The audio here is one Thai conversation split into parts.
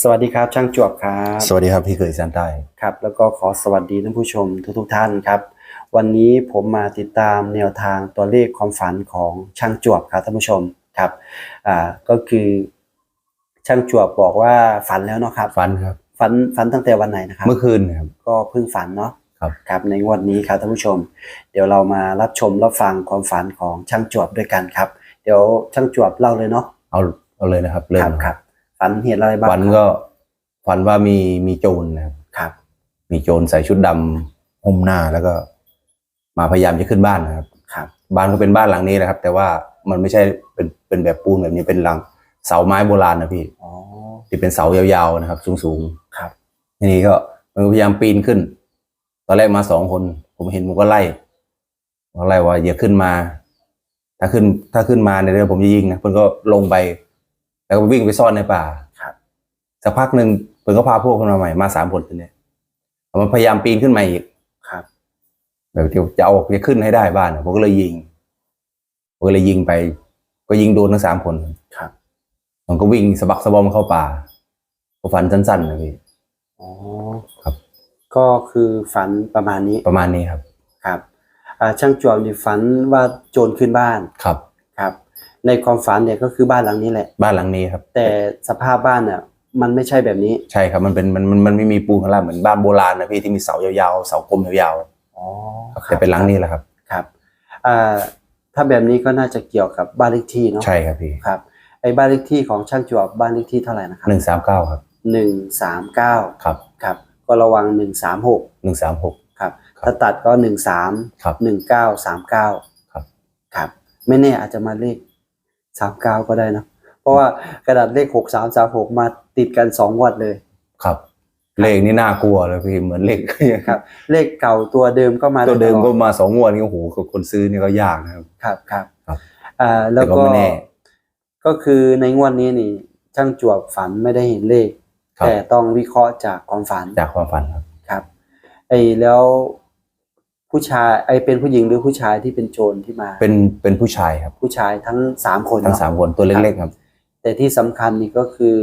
สวัสดีครับช่างจวบครับสวัสดีครับพี่เคยสันใต้ครับแล้วก็ขอสวัสดีท่านผู้ชมทุกๆท่านครับ วันนี้ผมมาติดตามแนวทางตัวเลขความฝันของช่างจวบครับท่านผู้ชมครับอ่าก็คือช่างจวบบอกว่าฝันแล้วเนาะครับฟันครับฝันฝันตั้งแต่วันไหนนะครับ เมื่อคืนนะครับก็เพิ่งฝันเนาะครับครับในงวดนี้ครับท่านผู้ชม เดี๋ยวเรามารับชมรับฟังความฝันของช่างจวบด้วยกันครับ เดี๋ยวช่างจวบเล่าเลยเนาะเอาเอาเลยนะครับเริ่คมรับครับ ฝันเห็นอะไรบ้างฟันก็ฟันว่ามีมีโจรนะครับ ครับ มีโจรใส่ชุดดำหุ้มหน้าแล้วก็ มาพยายามจะขึ้นบ้านนะครับ ครับ บ้านก็เป็นบ้านหลังนี้นะครับ แต่ว่ามันไม่ใช่เป็นเป็นแบบปูนแบบนี้เป็นหลังเสาไม้โบราณนะพี่อ๋อที่เป็นเสายาวๆนะครับ สูงครับๆทีนี้ก็มันก็พยายามปีนขึ้น ตอนแรกมาสองคน ผมเห็นผมก็ไล่ผมก็ไล่ว่าอย่าขึ้นมา ถ้าขึ้น ถ้าขึ้นมาในยเรื่องผมจะยิงนะเพิ่นก็ลงไป แล้วก็วิ่งไปซ่อนในป่าครับสักพักหนึ่งเพิ่นก็พาพวกขึ้นมาใหม่มาสามคนทีเนี้ยมันพยายามปีนขึ้นมาอีกครับแบบที่จะเอาจะขึ้นให้ได้บ้านอะผมก็เลยยิงผมก็เลยยิงไป ก็ยิงโดนทั้งสามคนครับมันก็วิ่งสะบักสะบอมเข้าป่าก็ฟันสั้นๆนะพี่อ๋อครับ ก็คือฝันประมาณนี้ประมาณนี้ครับ ครับอ่าช่างจวบนี่ฝันว่าโจรขึ้นบ้านครับครับ ในความฝันเนี่ยก็คือบ้านหลังนี้แหละ บ้านหลังนี้ครับ แต่สภาพบ้านเนี่ยมันไม่ใช่แบบนี้ ใช่ครับ มันเป็นมันมันมันไม่มีปูนข้างล่างเหมือนบ้านโบราณนะพี่ที่มีเสายาวๆเสากลมยาวอ๋อๆครับแต่เป็นหลังนี้แหละครับครับอ่าถ้าแบบนี้ก็น่าจะเกี่ยวกับบ้านเลขที่เนาะใช่ครับพี่ครับไอ้บ้านเลขที่ของช่างจวบบ้านเลขที่เท่าไหร่นะครับหนึ่งสามเก้าครับหนึ่งสามเก้าครับครับก็ระวังหนึ่งสามหกหนึ่งสามหกครับครับถ้าตัดก็หนึ่งสามครับหนึ่งเก้าสามเก้าครับครับ ไม่แน่อาจจะมาเลข สามเก้าก็ได้นะเพราะว่ากระดาษเลขหกสามสามหกมาติดกันสองงวัดเลย ครับ เลขนี่น่ากลัวเลยพี่เหมือนเลขครับ เลขเก่าตัวเดิมก็มาตัวเดิมตลก็อมาสองงวดนี่โอ้โหคนซื้อนี่ก็ยากนะครับ ครับครับครับอ่าแล้วแต่ก็ก็ไม่แน่ก็คือในงวดนี้นี่ ช่างจวบฝันไม่ได้เห็นเลขครับแต่ต้องวิเคราะห์จากความฝันจากความฝันครับครับไอ้แล้ว ผู้ชายไอ้เป็นผู้หญิงหรือผู้ชายที่เป็นโจรที่มา เป็นเป็นผู้ชายครับ ผู้ชายทั้งสามคนทั้งเนาะสามคนตัวเล็กๆครับ แต่ที่สำคัญนี่ก็คือ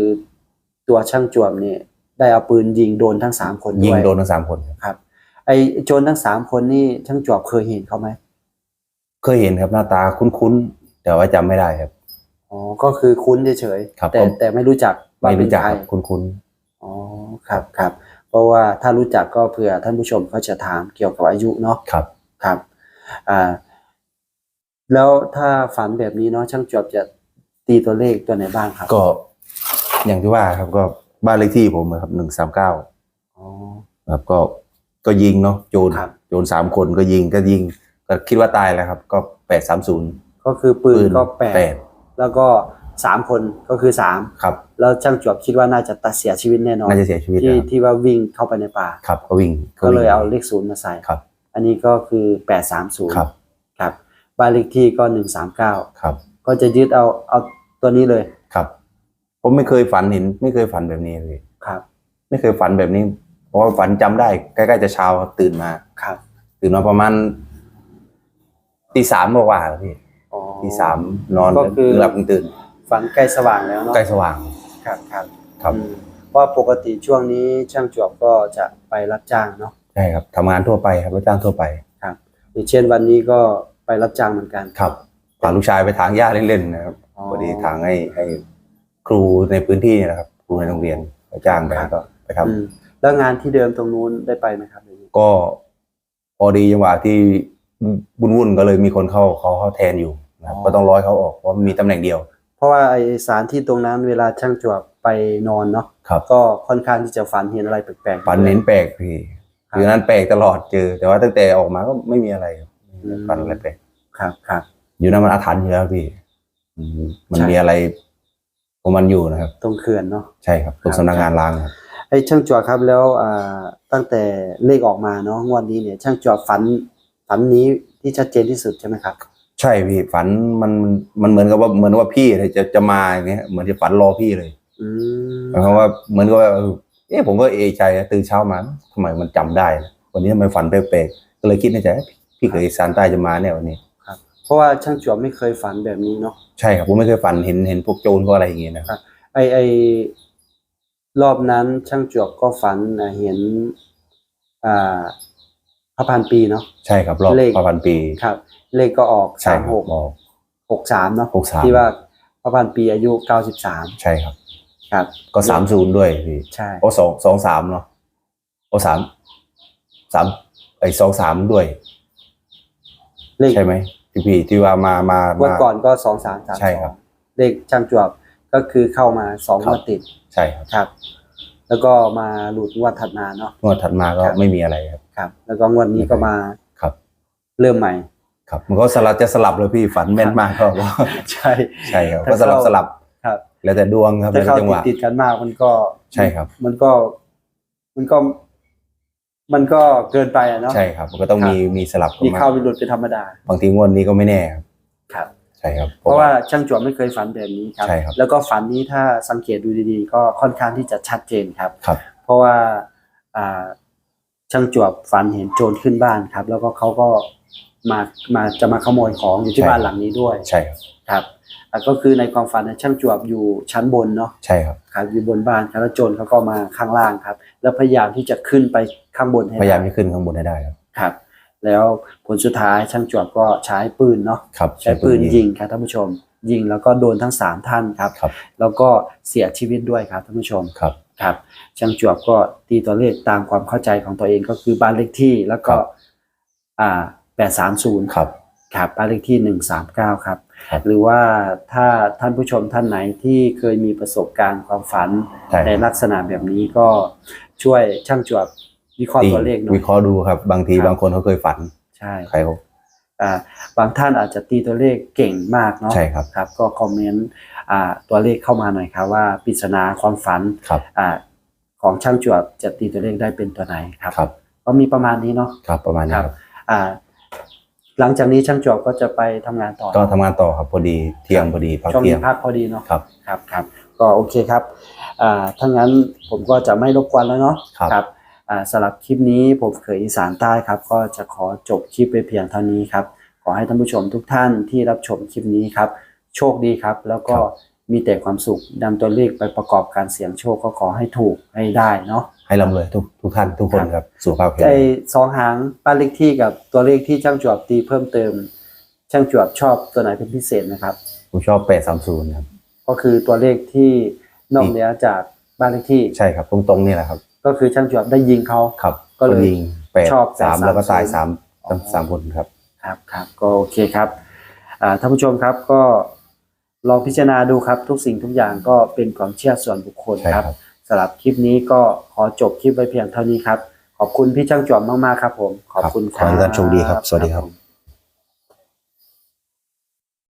ตัวช่างจวบเนี่ยได้เอาปืนยิงโดนทั้งสามคนด้วย ยิงโดนทั้งสามคนครับครับไอ้โจรทั้งสามคนนี่ช่างจวบเคยเห็นเขาไหมเคยเห็นครับหน้าตาคุ้นๆ แต่ว่าจำไม่ได้ครับ อ๋อ ก็คือคุ้นเฉยครับๆแต่ผม แต่ไม่รู้จักว่าไม่เป็นรู้จักใครครับคุ้นอ๋อครับครับ เพราะว่าถ้ารู้จักก็เผื่อท่านผู้ชมเขาจะถามเกี่ยวกับอายุเนาะๆครับครับอ่าแล้วถ้าฝันแบบนี้เนาะช่างจวบจะตีตัวเลขตัวไหนบ้างครับ ก็อย่างที่ว่าครับก็บ้านเลขที่ผมอะครับหนึ่งสามเก้าอ๋อครับก็ก็ยิงเนาะโจรครับ โจรสามคนก็ยิงก็ยิงก็คิดว่าตายแล้วครับ ก็แปดสามศูนย์ก็คือปืนก็แปดแปดแล้วก็ สามคนก็คือสามครับ แล้วช่างจวบคิดว่าน่าจะตัดเสียชีวิตแน่นอนน่าจะเสียชีวิตที่นะครับที่ว่าวิ่งเข้าไปในป่า ครับก็วิ่งก็เลยวิ่งเอาเลขศูนย์มาใส่ ครับ อันนี้ก็คือแปดสามศูนย์ครับ ครับบ้านเลขที่ก็หนึ่งสามเก้าครับก็จะยึดเอาเอาตัวนี้เลยครับ ผมไม่เคยฝันเห็น ไม่เคยฝันแบบนี้เลยครับ ไม่เคยฝันแบบนี้เพราะว่าฝันจำได้ใกล้ๆจะเช้าครับตื่นมา ครับตื่นมาประมาณตีสามกว่าๆครับพี่อ๋อ ตีสามนอนก็คือ หลับตื่น ฝันใกล้สว่างแล้วเนาะใกล้สว่าง ครับครับครับ อืมเพราะปกติช่วงนี้ช่างจวบก็จะไปรับจ้างเนาะใช่ครับทำงานทั่วไปครับรับจ้างทั่วไปครับอย่างเช่นวันนี้ก็ไปรับจ้างเหมือนกัน ครับพาลูกชายไปทางหญ้าเล่นๆนะครับอ๋อพอดีทางให้ให้ครูในพื้นที่นี่นะครับ ครูในโรงเรียนไปจ้างไปครับ ก็ไปทำ อืมแล้วงานที่เดิมตรงนู้นได้ไปไหมครับอย่างนี้ก็พอดีจังหวะที่วุ่นๆก็เลยมีคนเข้าเขาเข้าแทนอยู่นะครับก็ต้องร้อยเขาออกเพราะมีตำแหน่งเดียวเพ ราะว่าไอสถารที่ตรงนั้นเวลาช่างจวบไปนอนเนาะครับ ก็ค่อนข้างที่จะฝันเห็นอะไรแปลกๆฝันเน้นแปลกพี่ครับคือนั้นแปลกตลอดเจอ แต่ว่าตั้งแต่ออกมาก็ไม่มีอะไรครับอืมฝันอะไรแปลกครับครับอยู่นั้นมันอาถรรพ์อยู่แล้วพี่อืมมันใช่มีอะไรของมันอยู่นะครับ ตรงเขื่อนเนาะใช่ครับตรงครับสำนักงานล้างครับไอ้ช่างจวบครับแล้วอ่าตั้งแต่เลขออกมาเนาะงวดนี้เนี่ย ช่างจวบฝันฝันนี้ที่ชัดเจนที่สุดใช่ไหมครับ ใช่พี่ฝันมันมันเหมือนกับว่าเหมือนว่าพี่เลยจะจะมาอย่างเงี้ยเหมือนจะฝันรอพี่เลยอืมหมายความว่าเหมือนกับว่าเออเอ๊ะผมก็เอะใจนะตื่นเช้ามาทำไมมันจำได้นะวันนี้ทำไมฝันแปลกๆก็เลยคิดในใจเอ๊ะพี่เคยซานใต้จะมาเนี่ยวันนี้ครับ เพราะว่าช่างจวบไม่เคยฝันแบบนี้เนาะใช่ครับผมไม่เคยฝันเห็นเห็นพวกโจรพวกอะไรอย่างเงี้ยนะครับไอไอรอบนั้นช่างจวบก็ฝันอ่าเห็น อ่า พระพันปีเนาะใช่ครับรอบเลขพระพันปีครับ เลขก็ออกใช่สามคหรับกบอกหกสามเนาะ63ที่ว่าพระพันปีอายุเก้าสิบสามใช่ครับ ครับ ก็สามศูนย์ด้วยพี่ใช่โอ้สองสองสามเนาะโอ้สามสามไอ้สองสามด้วยเลขใช่ไหมพี่พี่ที่ว่ามามางวดมาก่อนก็สองสามสามใช่ครับ เลขช่างจวบก็คือเข้ามาสองครังบวดติด ใช่ครับครับ แล้วก็มาหลุดงวดถัดมาเนาะงวดถัดมาก็ครับไม่มีอะไรครับ ครับ แล้วก็งวดนี้ก็มาครับ เริ่มใหม่ ครับ มันก็สลับจะสลับเลยพี่ฝันแม่นมากก็ใช่ใช่ครับถ้าก็สลับเข้าสลับครับ แล้วแต่ดวงครับถ้าแล้วแต่เข้าจังหติดวะติดๆกันมากมันก็ใช่ครับ มันก็มันก็ มันก็เกินไปอะเนาะใช่ครับ มันก็ต้องครับมีมีสลับกันมีมาเข้ามีหลุดเป็นธรรมดาบางทีงวดนี้ก็ไม่แน่ครับครับใช่ครับ เพราะว่าช่างจวบไม่เคยฝันแบบนี้ครับใช่ครับแล้วก็ฝันนี้ถ้าสังเกตดูดีๆ ก็ค่อนข้างที่จะชัดเจนครับ ครับ เพราะว่าอ่า ช่างจวบฝันเห็นโจรขึ้นบ้านครับ แล้วก็เขาก็มามาจะมาขโมยของอยู่ที่ใช่ บ้านหลังนี้ด้วยใช่ครับครับอะก็คือในความฝันเนยช่างจวบอยู่ชั้นบนเนาะใช่ครับ ครับอยู่บนบ้านครับแล้วโจรเขาก็มาข้างล่างครับ แล้วพยายามที่จะขึ้นไปข้างบนให้พยายามได้จะขึ้นข้างบนให้ได้ครับครับ แล้วผลสุดท้ายช่างจวบก็ใช้ปืนเนาะครับใช้ปืนยิงครับท่านผู้ชม ยิงแล้วก็โดนทั้งสามท่านครับ ครับแล้วก็เสียชีวิตด้วยครับท่านผู้ชม ครับ ครับช่างจวบก็ตีตัวเลขตามความเข้าใจของตัวเองก็คือบ้านเลขที่แล้วก็ครับอ่าแปดสามศูนย์ครับครับบ้านเลขที่หนึ่งสามเก้าครับครับ หรือว่าถ้าท่านผู้ชมท่านไหนที่เคยมีประสบการณ์ความฝันใช่ ในลักษณะแบบนี้ก็ช่วยช่างจวบวิเคราะห์ตีตัวเลขหน่อวิย เคราะห์ดูครับ บางทีครับ บางคนเขาเคยฝันใช่ ใครเขาอ่า บางท่านอาจจะตีตัวเลขเก่งมากเนาะใช่ครับครับ ก็คอมเมนต์อ่าตัวเลขเข้ามาหน่อยครับว่าปริศนาความฝันครับอ่าของช่างจวบจะตีตัวเลขได้เป็นตัวไหนครับครับ ก็มีประมาณนี้เนาะครับประมาณนี้ครับครับอ่าหลังจากนี้ช่างจวบก็จะไปทำงานต่อก็ทำงานต่อครับพอดีเที่ยงพอดีพักช่วงเที่ยนี้งพักพอดีเนาะครับครับครับก็โอเคครับอ่าถ้างั้นผมก็จะไม่รบกวนแล้วเนาะครับอ่า สำหรับคลิปนี้ผมเขยอีสานใต้ครับ ก็จะขอจบคลิปไปเพียงเท่านี้ครับ ขอให้ท่านผู้ชมทุกท่านที่รับชมคลิปนี้ครับ โชคดีครับ แล้วก็ครับมีแต่ความสุขนำตัวเลขไปประกอบการเสี่ยงโชคก็ขอให้ถูกให้ได้เนาะ ให้ร่ำรวยทุกทุกท่านทุกคนครับสุขภาพแข็งไอแรงสองหางบ้านเลขที่กับตัวเลขที่ช่างจวบตีเพิ่มเติม ช่างจวบชอบตัวไหนเป็นพิเศษนะครับ ผมชอบแปดสามศูนย์ครับก็คือตัวเลขที่นอกเหนือจากบ้านเลขที่ ใช่ครับตรงตรงๆนี่แหละครับ ก็คือช่างจวบได้ยิงเขาครับก็เลยคนยิงแปดชอบสาม830แล้วก็ตายสามอ๋อสามคนครับ ครับครับก็โอเคครับอ่าท่านผู้ชมครับก็ลองพิจารณาดูครับ ทุกสิ่งทุกอย่างก็เป็นความเชื่อส่วนบุคคลใช่คครัรับบสำหรับคลิปนี้ก็ขอจบคลิปไว้เพียงเท่านี้ครับ ขอบคุณพี่ช่างจวบมากๆครับ ผม ขอบคุณคขอรับให้ท่านโชคดีครับ สวัสดีครับผม